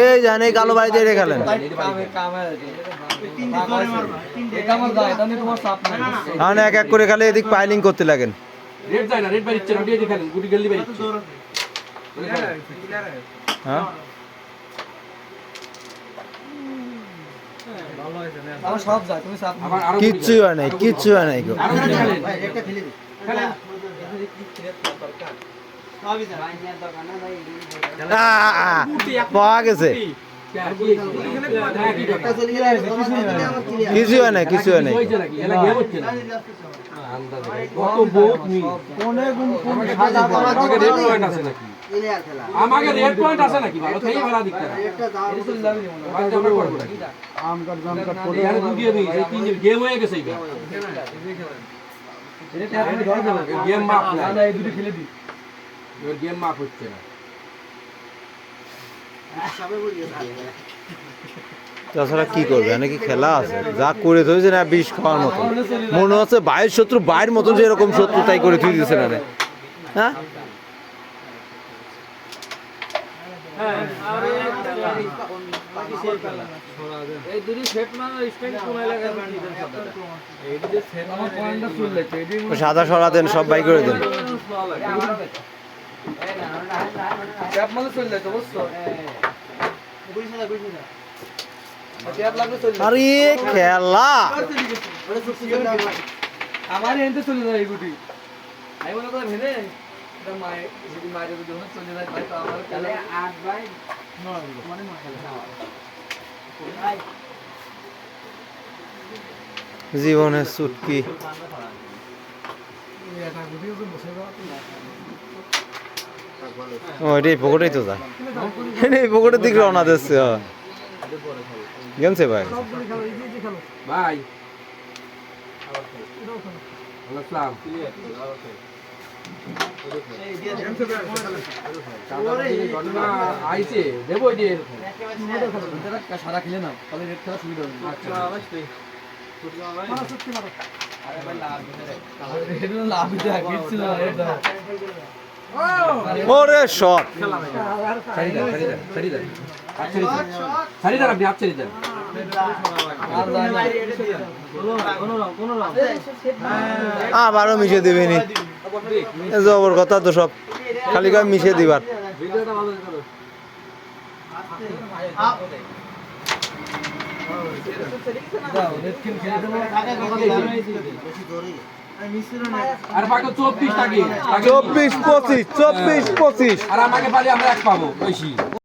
এই জানে কালো বাড়িতে রেখে খেলেন মানে এক এক করে খালি এদিক পাইলিং করতে লাগেন। রেড যায় না রেড বাড়িচ্ছে না ওটি খেলেন গুটি গেলি বাড়িচ্ছে হ্যাঁ কিচ্ছু হয় নাই কিচ্ছু হয় নাই পাওয়া গেছে কিছু হয় নাই কিছু হয় না নি রেড পয়েন্ট আছে নাকি? ভালো না গেম মাপ না খেলে দি এবার গেম মাপ হচ্ছে না। তাছাড়া কি করবে? নাকি খেলা আছে? যা করে থইছে না বিষ খাওয়ার মতো। মনে হচ্ছে বাইরের শত্রু বাইরের মতন যে এরকম শত্রু তাই করে তুই দিছে না। হ্যাঁ? সাদা সরা দেন সব বাই করে দেন। ট্যাপ মানে চলে বুঝছ? আরে খেলা। আমার এনতে চলে যায় এই গুটি। আমি মনে করলাম হেনে এটা মায়ে যদি মায়ের যদি চলে যায় তাই তো আমার তাহলে আট বাই মানে জীবনের চুটকি। ও এটা এই পকেটেই তো যায় এটা এই পকেটের দিকে রওনা দিচ্ছে। গেমছে ভাই। ভাই। সাদা খেলে আচ্ছা। না ওরে শট আপনি ছাড়ি দেন। আবারও মিশে দিবিনি। এ জবর কথা তো সব। খালি কয় মিশে দিবার। ভিডিওটা চব্বিশ চব্বিশ পঁচিশ চব্বিশ পঁচিশ। আর আমাকে পারি আমরা এক পাবো বেশি।